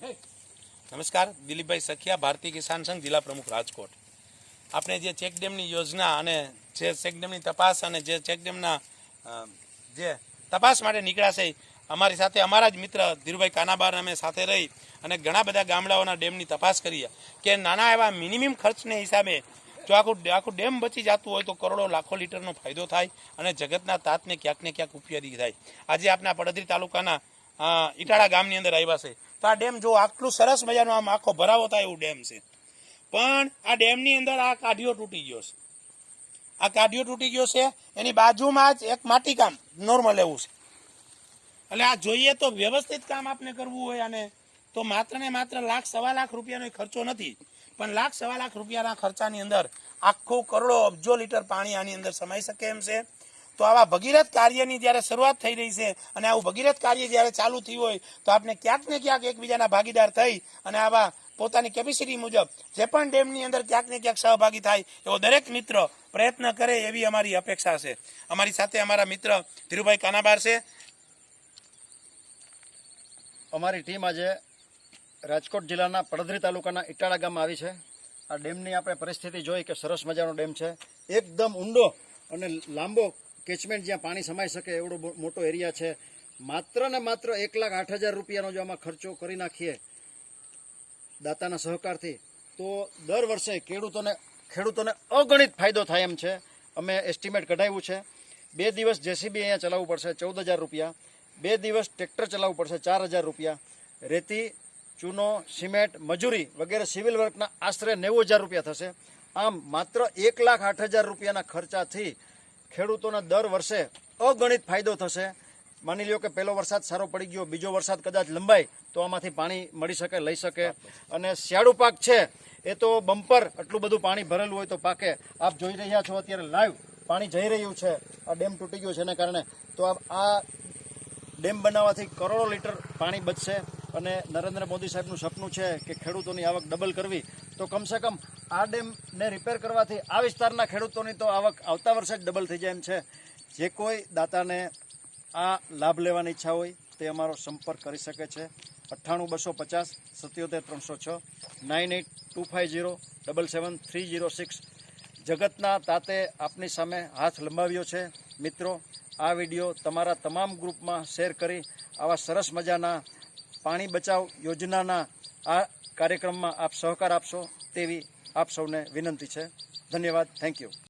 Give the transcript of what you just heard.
નમસ્કાર, દિલીપભાઈ સખિયા, ભારતીય કિસાન સંઘ, જિલ્લા પ્રમુખ રાજકોટ. આપણે જે ચેક ડેમની યોજના અને જે ચેકડેમની તપાસ અને જે ચેક ડેમના જે તપાસ માટે નીકળ્યા છે, અમારી સાથે અમારા જ મિત્ર ધીરુભાઈ કાનાબાર અમે સાથે રહી અને ઘણા બધા ગામડાઓના ડેમની તપાસ કરીએ કે નાના એવા મિનિમમ ખર્ચને હિસાબે જો આખું આખું ડેમ બચી જતું હોય તો કરોડો, લાખો લીટરનો ફાયદો થાય અને જગતના તાતને ક્યાંક ને ક્યાંક ઉપયોગી થાય. આજે આપણા પડદરી તાલુકાના ઈટાળા ગામની અંદર આવ્યા છે. તો આ ડેમ જો આટલું સરસ મજાનો આમ આખો ભરાવો થાય એવું ડેમ છે. પણ આ ડેમની અંદર આ કાઢીઓ તૂટી ગયો છે. આ કાઢીઓ તૂટી ગયો છે, એની બાજુમાં જ એક માટીકામ નોર્મલ એવું છે. એટલે આ જોઈએ તો વ્યવસ્થિત કામ આપને કરવું હોય અને તો માત્ર ને માત્ર લાખ સવા લાખ રૂપિયાનો ખર્ચો નથી. પણ લાખ સવા લાખ રૂપિયાના ખર્ચાની અંદર આખો કરોડો અબજો લીટર પાણી આની અંદર સમાઈ શકે એમ છે. તો આવા ભગીરથ કાર્યની જ્યારે શરૂઆત થઈ રહી છે અને આવું ભગીરથ કાર્ય જ્યારે ચાલુ થયું હોય, તો આપણે ક્યાંક ને ક્યાંક એકબીજાના ભાગીદાર થઈ અને આવા પોતાની કેપેસિટી મુજબ જે પણ ડેમની અંદર ક્યાંક ને ક્યાંક સહભાગી થાય, એવો દરેક મિત્ર પ્રયત્ન કરે એવી અમારી અપેક્ષા છે. અમારી સાથે અમારા મિત્ર ધીરુભાઈ કાનાબાર છે. અમારી ટીમ આજે રાજકોટ જિલ્લાના પડધરી તાલુકાના ઇટાળા ગામમાં આવી છે. આ ડેમની આપણે પરિસ્થિતિ જોઈ કે સરસ મજાનો ડેમ છે. એકદમ ઊંડો અને લાંબો કેચમેન્ટ જ્યાં પાણી સમાઈ શકે એવડો મોટો એરિયા છે. માત્ર ને માત્ર એક લાખ આઠ હજાર રૂપિયાનો જો આમાં ખર્ચો કરી નાખીએ દાતાના સહકારથી. તો દર વર્ષે ખેડૂતોને ખેડૂતોને અગણિત ફાયદો થાય એમ છે. અમે એસ્ટિમેટ કઢાવ્યું છે. બે દિવસ જેસીબી અહીંયા ચલાવવું પડશે ચૌદ હજાર રૂપિયા. બે દિવસ ટ્રેક્ટર ચલાવવું પડશે ચાર હજાર રૂપિયા. રેતી, ચૂનો, સિમેન્ટ, મજૂરી વગેરે સિવિલ વર્કના આશરે નેવું હજાર રૂપિયા થશે. આમ માત્ર એક લાખ આઠ હજાર રૂપિયાના ખર્ચાથી ખેડૂતોને દર વર્ષે અગણિત ફાયદો થશે. માની લ્યો કે પહેલો વરસાદ સારો પડી ગયો, બીજો વરસાદ કદાચ લંબાય, તો આમાંથી પાણી મળી શકે, લઈ શકે. અને શિયાળુ પાક છે, એ તો બમ્પર આટલું બધું પાણી ભરેલું હોય તો પાકે. આપ જોઈ રહ્યા છો અત્યારે લાઈવ પાણી જઈ રહ્યું છે, આ ડેમ તૂટી ગયો છે એના કારણે તો આ ડેમ બનાવવાથી કરોડો લીટર પાણી બચશે. અને નરેન્દ્ર મોદી સાહેબનું સપનું છે કે ખેડૂતોની આવક ડબલ કરવી. તો કમસે કમ આ ડેમને રિપેર કરવાથી આ વિસ્તારના ખેડૂતોની તો આવક આવતા વર્ષે જ ડબલ થઈ જાય એમ છે. જે કોઈ દાતાને આ લાભ લેવાની ઈચ્છા હોય તે અમારો સંપર્ક કરી શકે છે. અઠ્ઠાણું બસો પચાસ સત્યોતેર ત્રણસો છ, nine eight two five zero double seven three zero six. જગતના તાતે આપની સામે હાથ લંબાવ્યો છે. મિત્રો, આ વીડિયો તમારા તમામ ગ્રુપમાં શેર કરી આવા સરસ મજાના પાણી બચાવ યોજનાના આ કાર્યક્રમમાં આપ સહકાર આપશો તેવી આપ સૌને વિનંતી છે. ધન્યવાદ. Thank you